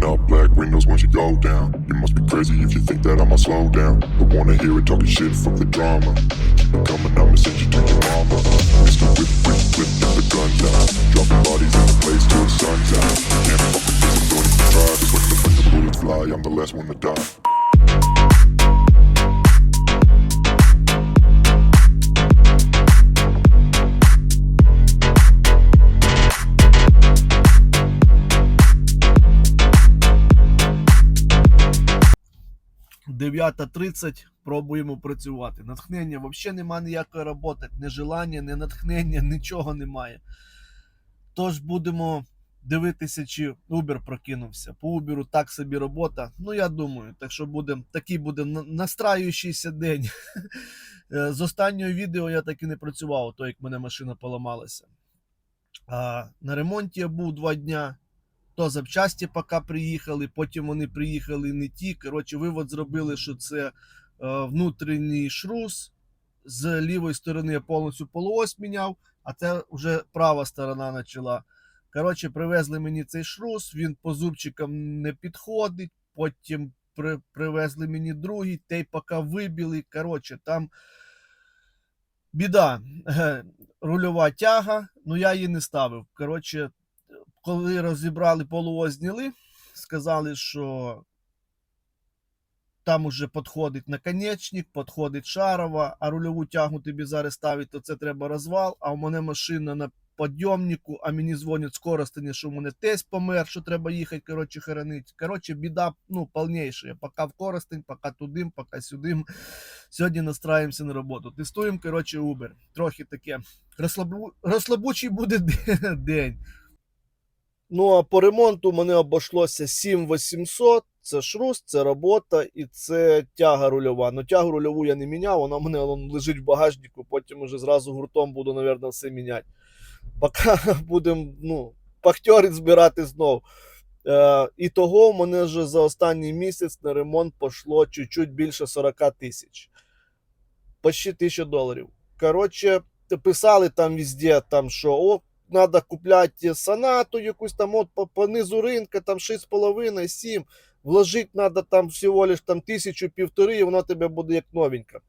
Rolling up black windows once you go down. You must be crazy if you think that I'ma slow down. Don't wanna hear it talking shit, fuck the drama. Keep it coming, I'ma send you to your mama. Mr. Whip, whip, whip, get the guns out. Dropping bodies in the place till the sun's out. Can't fuck with this, I'm don't even try. Just when the bullets fly, I'm the last one to die. – 9.30 пробуємо працювати. Натхнення взагалі немає ніякої роботи, ні желання, ні натхнення, нічого немає. Тож будемо дивитися, чи Uber прокинувся. По Uber так собі робота. Ну, я думаю, так що буде, такий буде настраюючийся день. Е, З останнього відео я так і не працював, то як мене машина поламалася. А, на ремонті я був два дня. То запчасті поки приїхали, потім вони приїхали не ті. Коротше, вивод зробили, що це е, внутрішній шрус. З лівої сторони я повністю полуось міняв, а це вже права сторона почала. Коротше, привезли мені цей шрус, він по зубчикам не підходить. Потім при, привезли мені другий, той поки вибили. Коротше, там біда. Рульова тяга, ну я її не ставив. Коротше, коли розібрали полуось сказали, що там уже підходить наконечник, підходить шарова, а рульову тягу тобі зараз ставить, то це треба розвал. А у мене машина на підйомнику, а мені дзвонять скоростені, що у мене тесть помер, що треба їхати, коротше, хоронити. Коротше, біда, ну, повніша. Поки в Коростень, поки тудим, поки сюдим. Сьогодні настраємося на роботу. Тестуємо, коротше, Uber. Трохи таке розслабу... розслабучий буде день. Ну, а по ремонту мене обійшлося 7800. Це шрус, це робота і це тяга рульова. Ну, тягу рульову я не міняв, вона в мене лежить в багажнику, потім уже зразу гуртом буду, мабуть, все міняти. Поки будемо ну, пахтьорить збирати знов. Е, і того в мене вже за останній місяць на ремонт пішло чуть-чуть більше 40 тисяч. Почти 1000 доларів. Коротше, писали там везде, там, що о, треба купляти санату якусь там от по, по низу ринка, там 6,5, 7. Вложити треба там всього лиш там тисячу півтори, і вона тебе буде як новенька.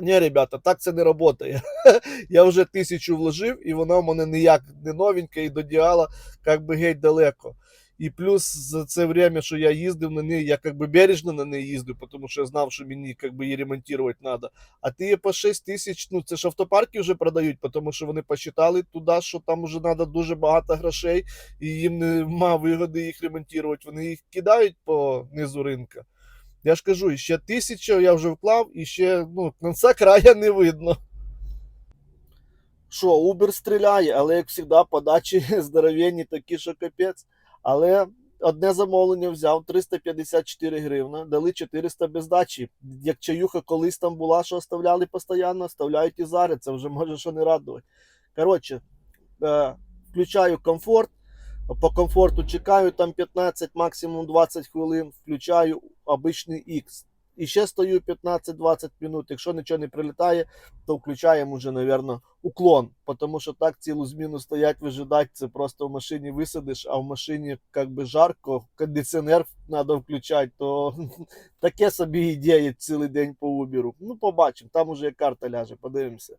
Ні, ребята, так це не працює. Я вже тисячу вложив, і вона в мене ніяк не новенька і до діала як би геть далеко. І плюс за це время, що я їздив на неї, я как би бережно на неї їздив, тому що я знав, що мені как би, її ремонтувати треба. А ти по 6 тисяч, ну це ж автопарки вже продають, тому що вони посчитали туди, що там вже треба дуже багато грошей, і їм нема вигоди їх ремонтувати. Вони їх кидають по низу ринка. Я ж кажу, ще тисячу я вже вклав, і ще ну, кінця края не видно. Що, Uber стріляє, але як завжди, подачі здоровенні такі, що капець. Але одне замовлення взяв 354 гривна, дали 400 без дачі. Як чаюха колись там була, що оставляли постійно, оставляють і зараз. Це вже може що не радувати. Коротше, е, включаю комфорт. По комфорту чекаю там 15, максимум 20 хвилин. Включаю обичний X. І ще стою 15-20 минут. Якщо нічого не прилітає, то включаємо вже, мабуть, уклон. Тому що так цілу зміну стоять, вижидати, це просто в машині висадиш, а в машині як би жарко, кондиціонер треба включати, то таке собі ідея цілий день по убіру. Ну, побачимо, там уже як карта ляже, подивимося.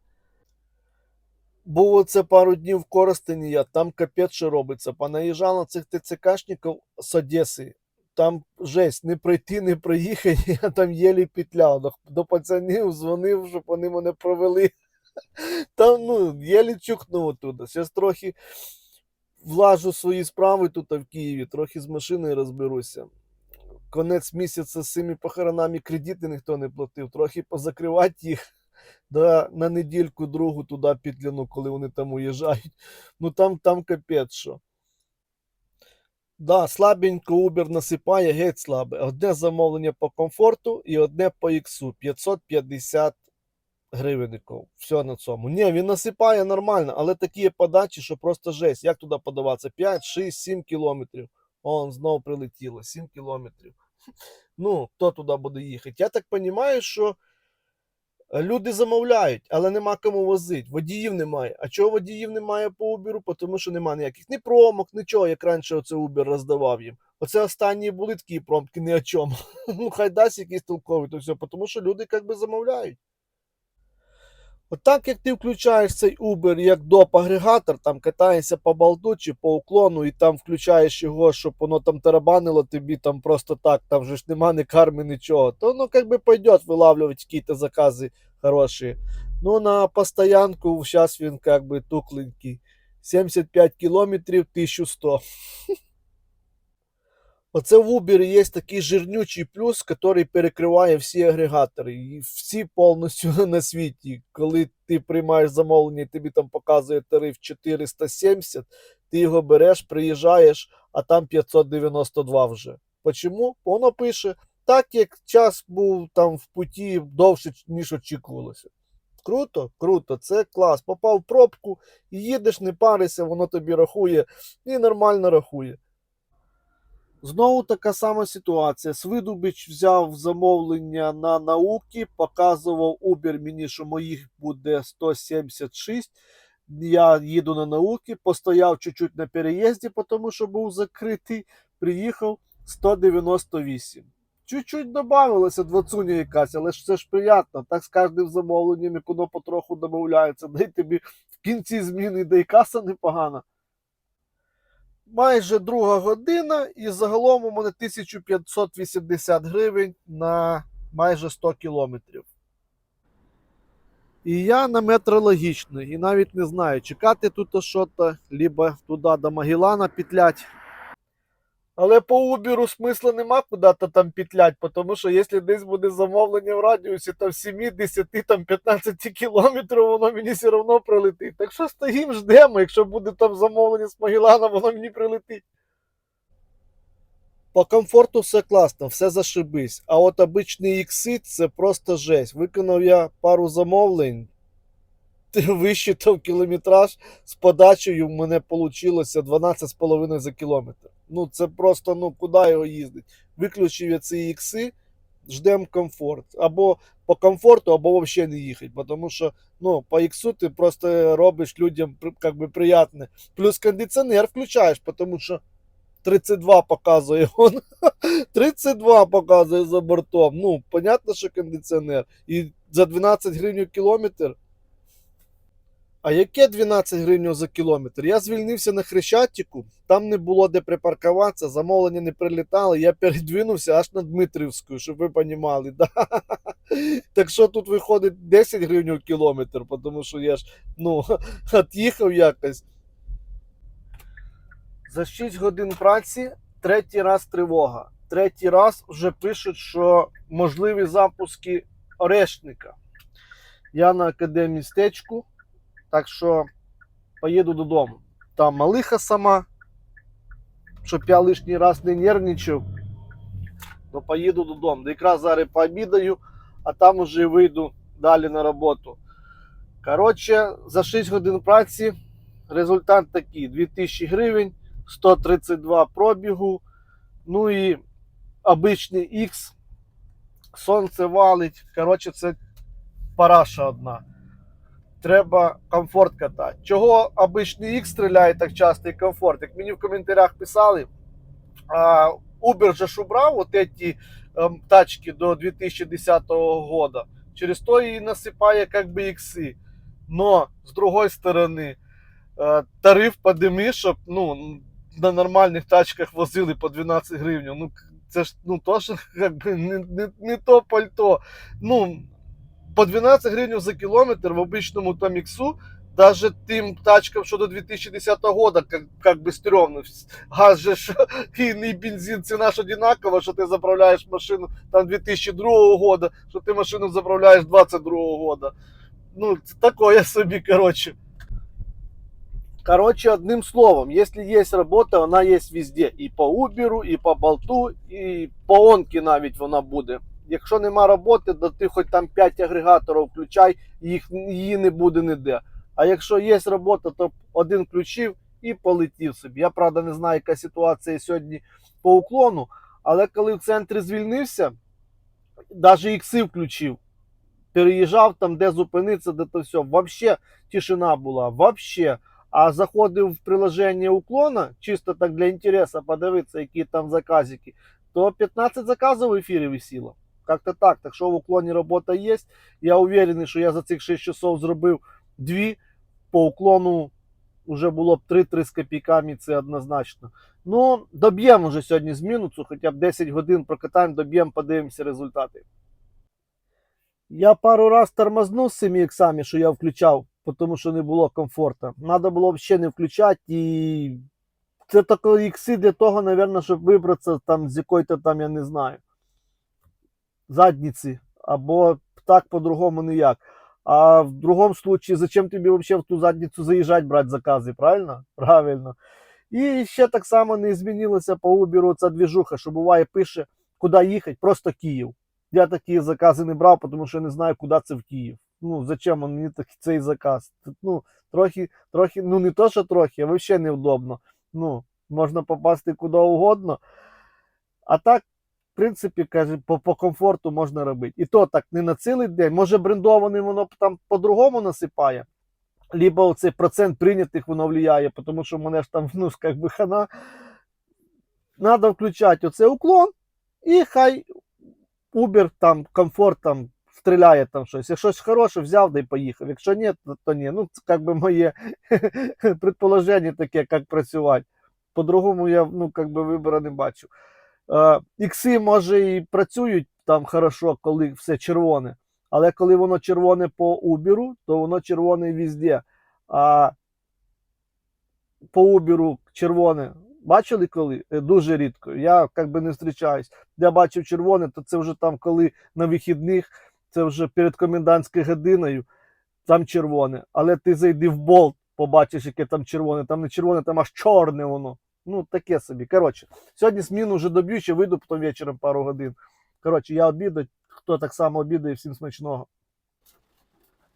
Був оце пару днів в Коростені, я там капець що робиться. Понаїжджав на цих ТЦКшників з Одеси. Там жесть, не пройти, не проїхати, я там єлі петляв. До, пацанів дзвонив, щоб вони мене провели. Там, ну, єлі чухнув оттуда. Зараз трохи влажу свої справи тут в Києві, трохи з машиною розберуся. Конець місяця з цими похоронами кредити ніхто не платив, трохи позакривати їх. Да, на недільку другу туди петляну, коли вони там уїжджають. Ну там, там капець що. Да, слабенько Uber насипає, геть слабе. Одне замовлення по комфорту і одне по іксу. 550 гривенників. Все на цьому. Ні, він насипає нормально, але такі подачі, що просто жесть. Як туди подаватися? 5, 6, 7 кілометрів. Он знову прилетіло. 7 кілометрів. Ну, хто туди буде їхати? Я так розумію, що люди замовляють, але нема кому возити. Водіїв немає. А чого водіїв немає по Uber? Тому що немає ніяких ні промок, нічого, як раніше оце Uber роздавав їм. Оце останні були такі промки ні о чому. Ну, хай дасть якийсь толковий, то все, тому що люди як би замовляють. От так як ти включаєш цей Uber як доп-агрегатор, там катаєшся по болту чи по уклону, і там включаєш його, щоб воно там тарабанило тобі там просто так, там же ж нема ні карми, нічого, то воно як би пойде вилавлювати якісь закази хороші. Ну, на постоянку зараз він как би тухленький. 75 кілометрів 1100. Оце в Uber є такий жирнючий плюс, який перекриває всі агрегатори. І всі повністю на світі. Коли ти приймаєш замовлення і тобі там показує тариф 470, ти його береш, приїжджаєш, а там 592 вже. Почому? Воно пише, так як час був там в путі довше, ніж очікувалося. Круто, круто, це клас. Попав в пробку і їдеш, не парися, воно тобі рахує і нормально рахує. Знову така сама ситуація. Свидубич взяв замовлення на науки, показував Uber мені, що моїх буде 176. Я їду на науки, постояв чуть-чуть на переїзді, тому що був закритий. Приїхав 198. Чуть-чуть додавалося двадцуня якась, але ж це ж приємно. Так з кожним замовленням, як воно потроху додається. Дай тобі в кінці зміни, да й каса непогана майже друга година, і загалом у мене 1580 гривень на майже 100 кілометрів. І я на метрологічний, і навіть не знаю, чекати тут що-то, либо туди до Магілана петлять. Але по Убіру смисла нема куди-то там петлять, тому що якщо десь буде замовлення в радіусі там 7, 10, там 15 кілометрів, воно мені все одно прилетить. Так що стоїмо, ждемо, якщо буде там замовлення з Магеллана, воно мені прилетить. По комфорту все класно, все зашибись. А от обичний ікси це просто жесть. Виконав я пару замовлень, висчитав кілометраж з подачею, в мене вийшло 12,5 за кілометр. Ну, це просто, ну, куди його їздить? Виключив я ці ікси, ждемо комфорт. Або по комфорту, або взагалі не їхати. Тому що ну, по іксу ти просто робиш людям как би, приятне. Плюс кондиціонер включаєш, тому що 32 показує он. 32 показує за бортом. Ну, понятно, що кондиціонер. І за 12 гривень кілометр. А яке 12 гривень за кілометр? Я звільнився на Хрещатику, там не було де припаркуватися, замовлення не прилітали, я передвинувся аж на Дмитрівську, щоб ви розуміли. Да? Так що тут виходить 10 гривень кілометр, тому що я ж ну, від'їхав якось. За 6 годин праці третій раз тривога. Третій раз вже пишуть, що можливі запуски орешника. Я на академістечку. Так що поїду додому. Там малиха сама, щоб я лишній раз не нервничав. Ну, поїду додому. Якраз зараз пообідаю, а там уже вийду далі на роботу. Коротше, за 6 годин праці результат такий: 2000 гривень, 132 пробігу. Ну і обичний X. Сонце валить. Коротше, це параша одна треба комфорт катати. Чого обичний X стріляє так часто і комфорт? Як мені в коментарях писали, Uber же ж убрав от ці ем, тачки до 2010 года. Через то і насипає как би ікси. Но, з другої сторони, е, тариф подими, щоб ну, на нормальних тачках возили по 12 гривень. Ну, це ж ну, теж как би, не, не, не то пальто. Ну, по 12 гривень за кілометр в обичному там іксу, даже тим тачкам, що до 2010 года, как, как бы стрёмно. Газ же ж, і, бензин, ціна ж одинакова, що ти заправляєш машину там 2002 года, що ти машину заправляєш 22 года. Ну, це такое собі, короче. Короче, одним словом, если есть работа, вона є везде. І по Uber, і по болту, і по онки навіть вона буде. Якщо нема роботи, то ти хоч там 5 агрегаторів включай, їх, її не буде ніде. А якщо є робота, то один включив і полетів собі. Я правда не знаю, яка ситуація сьогодні по уклону, але коли в центрі звільнився, навіть ікси включив. Переїжджав там, де зупинитися, де то все. Вообще тишина була. Вообще. а заходив в приложення уклона, чисто так для інтересу подивитися, які там заказики, то 15 заказів в ефірі висіло. Как-то так. Так що в уклоні робота є. Я уверений, що я за цих 6 часов зробив дві. По уклону вже було б 3-3 з копійками, це однозначно. Ну, доб'ємо вже сьогодні зміну, цю хоча б 10 годин прокатаємо, доб'ємо, подивимося результати. Я пару раз тормознув з цими іксами, що я включав, тому що не було комфорту. Надо було взагалі не включати і. Це такі ікси для того, мабуть, щоб вибратися там з якої-то там, я не знаю, задниці. Або так по-другому ніяк. А в другому случае, зачем тобі взагалі в ту задницю заїжджати, брати закази, правильно? Правильно. І ще так само не змінилося по Uber ця двіжуха, що буває, пише, куди їхати, просто Київ. Я такі закази не брав, тому що не знаю, куди це в Київ. Ну, зачем мені цей заказ? Ну, трохи, трохи, ну не то, що трохи, а взагалі невдобно. Ну, можна попасти куди угодно. А так, принципі, каже, по, по комфорту можна робити. І то так не на цілий день. Може, брендований воно там по-другому насипає. Либо оцей процент прийнятих воно влияє, тому що мене ж там, ну, як би хана. Надо включати оцей уклон, і хай Uber там, комфорт там стріляє там щось. Якщо щось хороше, взяв да й поїхав. Якщо ні, то, то ні. Ну, це як би моє предположення таке, як працювати. По-другому я ну, как би вибору не бачу. Е, ікси, може, і працюють там хорошо, коли все червоне. Але коли воно червоне по Uber, то воно червоне везде. А по Uber червоне бачили коли? Е, Дуже рідко. Я як би не зустрічаюсь. Я бачив червоне, то це вже там, коли на вихідних, це вже перед комендантською годиною, там червоне. Але ти зайди в болт, побачиш, яке там червоне. Там не червоне, там аж чорне воно. Ну, таке собі. Коротше, сьогодні зміну вже доб'ю, ще вийду потім вечором пару годин. Коротше, я обідаю, хто так само обідає, всім смачного.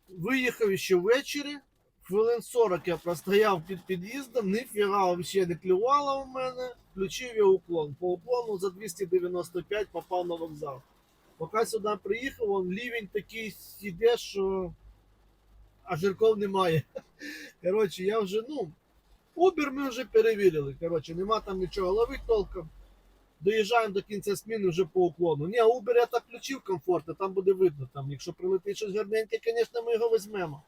Виїхав ще ввечері. Хвилин 40 я простояв під під'їздом, ніфіга взагалі не клювало у мене. Включив я уклон. По уклону за 295 попав на вокзал. Поки сюди приїхав, он лівень такий іде, що а жирков немає. Коротше, я вже, ну, Uber ми вже перевірили. Коротше, нема там нічого ловити толком. Доїжджаємо до кінця зміни вже по уклону. Ні, Uber я так включив комфортно, там буде видно. Там, якщо прилетить щось гарненьке, звісно, ми його візьмемо.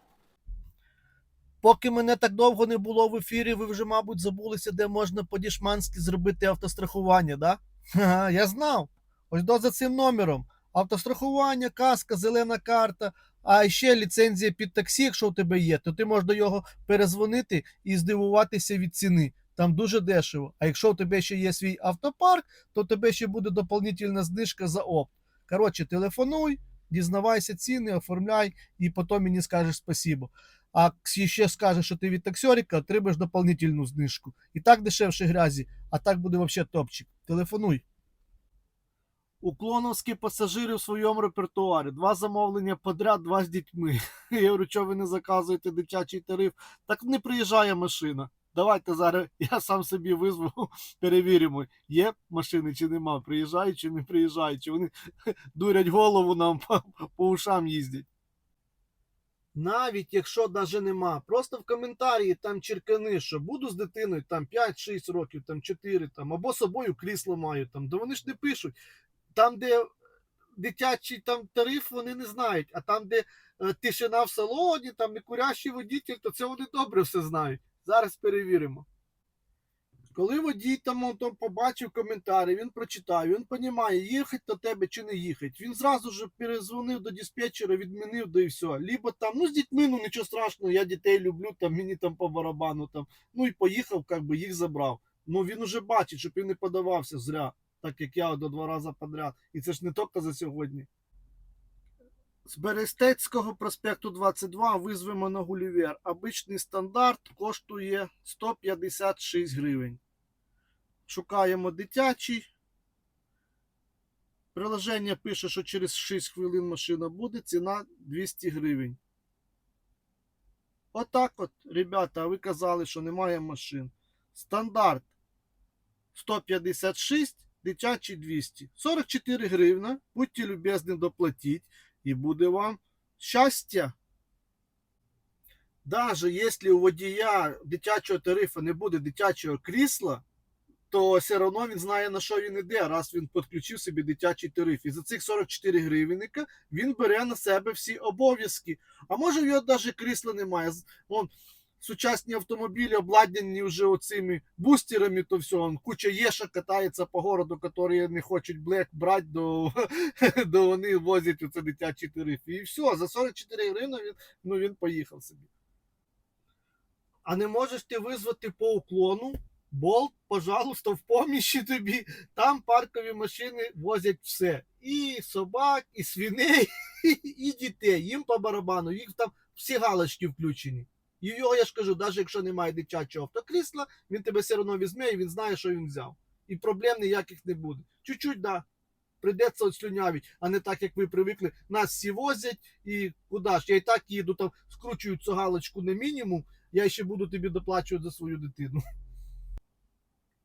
Поки мене так довго не було в ефірі, ви вже, мабуть, забулися, де можна по-дішманськи зробити автострахування, да? Ха, я знав. Ось до за цим номером. Автострахування, каска, зелена карта, а ще ліцензія під таксі, якщо у тебе є, то ти можеш до його перезвонити і здивуватися від ціни. Там дуже дешево. А якщо у тебе ще є свій автопарк, то у тебе ще буде доповнительна знижка за опт. Коротше, телефонуй, дізнавайся ціни, оформляй і потім мені скажеш спасибо. А ще скажеш, що ти від таксерика, отримаєш доповнительну знижку. І так дешевше грязі, а так буде взагалі топчик. Телефонуй. Уклоновські пасажири в своєму репертуарі. Два замовлення подряд, два з дітьми. Я говорю, що ви не заказуєте дитячий тариф? Так не приїжджає машина. Давайте зараз я сам собі визву, перевіримо, є машини чи нема, приїжджають чи не приїжджають, чи вони дурять голову нам по, по ушам їздять. Навіть якщо даже нема, просто в коментарі там черкани, що буду з дитиною там 5-6 років, там 4, там, або собою крісло маю, там, да вони ж не пишуть. Там, де дитячий там тариф, вони не знають, а там, де е, тишина в салоні, там не курящий водитель, то це вони добре все знають. Зараз перевіримо. Коли водій там, он, там побачив коментарі, він прочитав, він розуміє, їхати до тебе чи не їхати. Він зразу ж перезвонив до диспетчера, відмінив, да і все. Либо там, ну з дітьми, ну нічого страшного, я дітей люблю, там мені там по барабану, там, ну і поїхав, як би їх забрав. Ну він уже бачить, щоб він не подавався зря, так як я до два рази подряд. І це ж не тільки за сьогодні. З Берестецького проспекту 22 визвемо на Гулівер. Обичний стандарт коштує 156 гривень. Шукаємо дитячий. Приложення пише, що через 6 хвилин машина буде, ціна 200 гривень. Отак от, ребята, ви казали, що немає машин. Стандарт 156, дитячий 200. 44 гривна. Будьте любезні доплатіть. І буде вам щастя. Даже якщо у водія дитячого тарифу не буде дитячого крісла, то все одно він знає, на що він іде, раз він підключив собі дитячий тариф. І за цих 44 гривенника він бере на себе всі обов'язки. А може його навіть крісла немає. Вон, сучасні автомобілі обладнані вже оцими бустерами, то все, он, куча єша катається по городу, які не хочуть блек брати, до, до вони возять оце дитячий тариф. І все, за 44 гривні він, ну, він поїхав собі. А не можеш ти визвати по уклону? Болт, пожалуйста, в поміщі тобі. Там паркові машини возять все. І собак, і свиней, і дітей. Їм по барабану, їх там всі галочки включені. І його, я ж кажу, навіть якщо немає дитячого автокрісла, він тебе все одно візьме і він знає, що він взяв. І проблем ніяких не буде. Чуть-чуть, да. Придеться отслюнявить, а не так, як ви привикли. Нас всі возять і куди ж? Я і так їду, там скручую цю галочку на мінімум, я ще буду тобі доплачувати за свою дитину.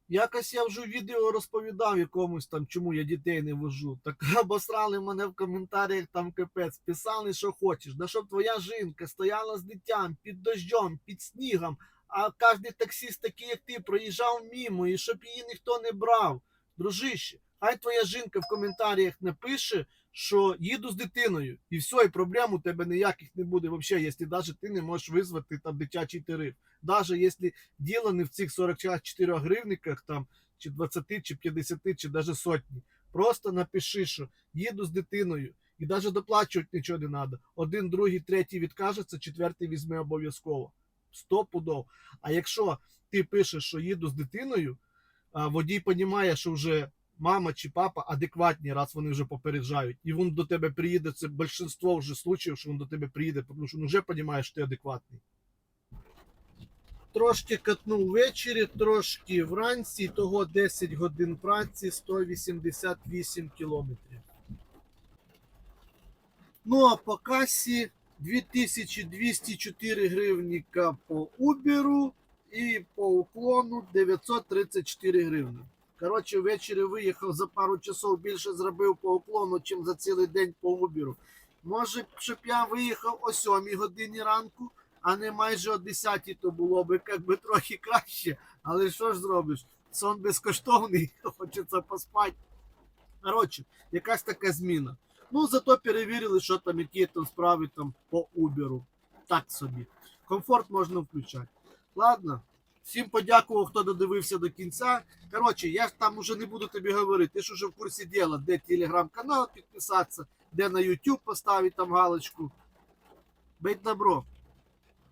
Якось я вже відео розповідав якомусь там, чому я дітей не вожу. Так обосрали мене в коментарях там капець, писали, що хочеш. Да щоб твоя жінка стояла з дитям під дощом, під снігом, а кожен таксіст, такий, як ти, проїжджав мимо, і щоб її ніхто не брав. Дружище, хай твоя жінка в коментарях напише, що їду з дитиною, і все, і проблем у тебе ніяких не буде взагалі, якщо навіть ти не можеш визвати там дитячий тариф. Навіть якщо діло не в цих 44 гривниках, там, чи 20, чи 50, чи навіть сотні. Просто напиши, що їду з дитиною, і навіть доплачувати нічого не треба. Один, другий, третій відкажеться, четвертий візьме обов'язково. Сто пудов. А якщо ти пишеш, що їду з дитиною, водій розуміє, що вже мама чи папа адекватні, раз вони вже попереджають, і він до тебе приїде, це більшість вже случаїв, що він до тебе приїде, тому що він вже розуміє, що ти адекватний. Трошки катнув ввечері, трошки вранці, того 10 годин праці, 188 кілометрів. Ну а по касі 2204 гривніка по Uber і по уклону 934 гривні. Коротше, ввечері виїхав за пару часов більше зробив по уклону, чим за цілий день по Uber. Може, щоб я виїхав о 7 годині ранку, а не майже о 10 то було би як би трохи краще. Але що ж зробиш? Сон безкоштовний, хочеться поспати. Коротше, якась така зміна. Ну, зато перевірили, що там, які там справи там по Uber. Так собі. Комфорт можна включати. Ладно. Всім подякував, хто додивився до кінця. Коротше, я там уже не буду тобі говорити. Ти ж уже в курсі діла, де телеграм-канал підписатися, де на YouTube поставити там галочку. Бить добро.